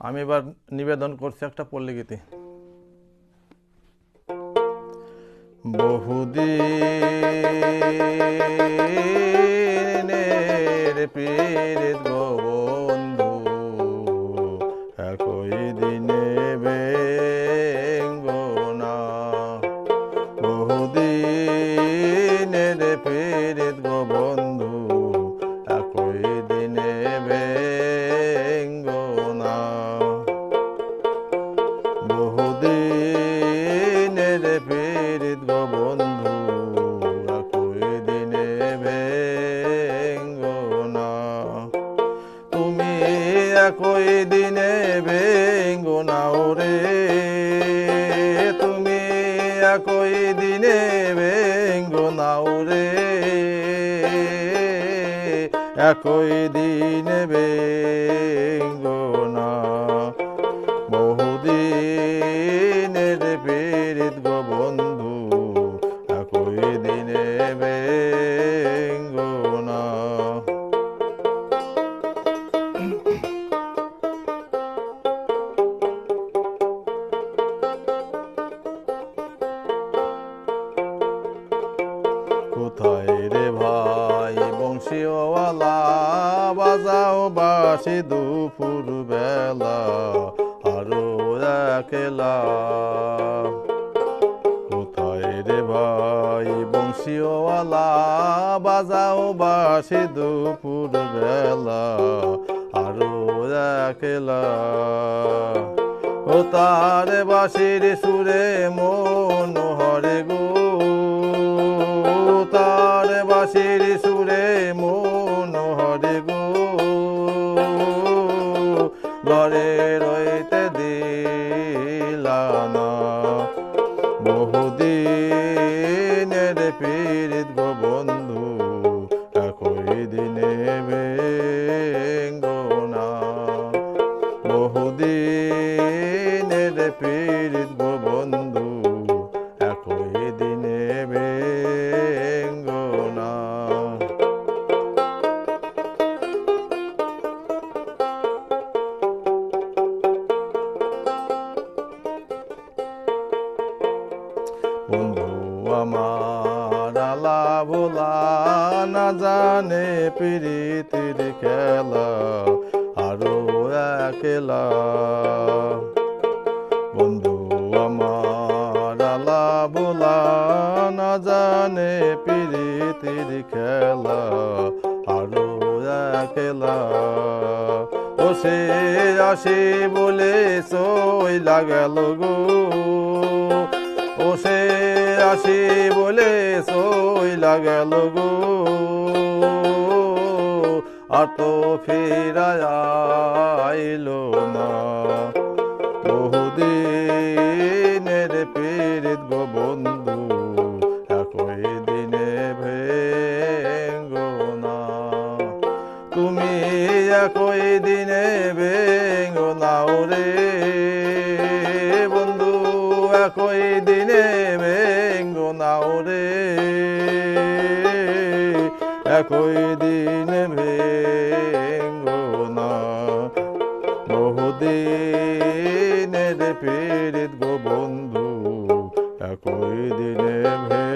আমি এবার নিবেদন করছি একটা পল্লীগীতি। বহুদিনের দিনে ভেঙ্গনা ওরে তুমি একই দিনে ভেঙ্গনা ওরে একই দিনে ভেঙ্গনা বহুদিনের পীড়িত গো বন্ধু, একই দিনে বেঙ্গনা ভাই, বংশীওয়ালা, বাজাও বাসি দুপুর বেলা আরও একলা। কোথায় রে ভাই, বংশীওয়ালা, বাজাও বাসি দুপুর বেলা আরও একলা। ও তার বাসির সুরে মন হরে গো। তার বাসির সুরে মন হরে গো। ঘরে রইতে দিলানা। বহুদিনের পীড়িত গো বন্ধু, একই দিনে বেঙ্গনা। বহুদিনের পীড়িত গো বন্ধু বন্ধু আমার আলা ভোলা না জানে প্রীতির খেলা, আরও একলা। বন্ধু আমার আলা ভোলা না জানে প্রীতির খেলা, আরও একলা। ও সে আসে বলে সই লাগল গো। আসি বলে সই লাগল গো। আর তো ফিরাইলো না। বহুদিনের পীড়িত গো বন্ধু, একই দিনে ভেঙ্গো না। তুমি একই দিনে ভেঙ্গো নাও রে। कोई दिन भेंगो ना বহুদিনের পীড়িত গো বন্ধু একই দিনে ভে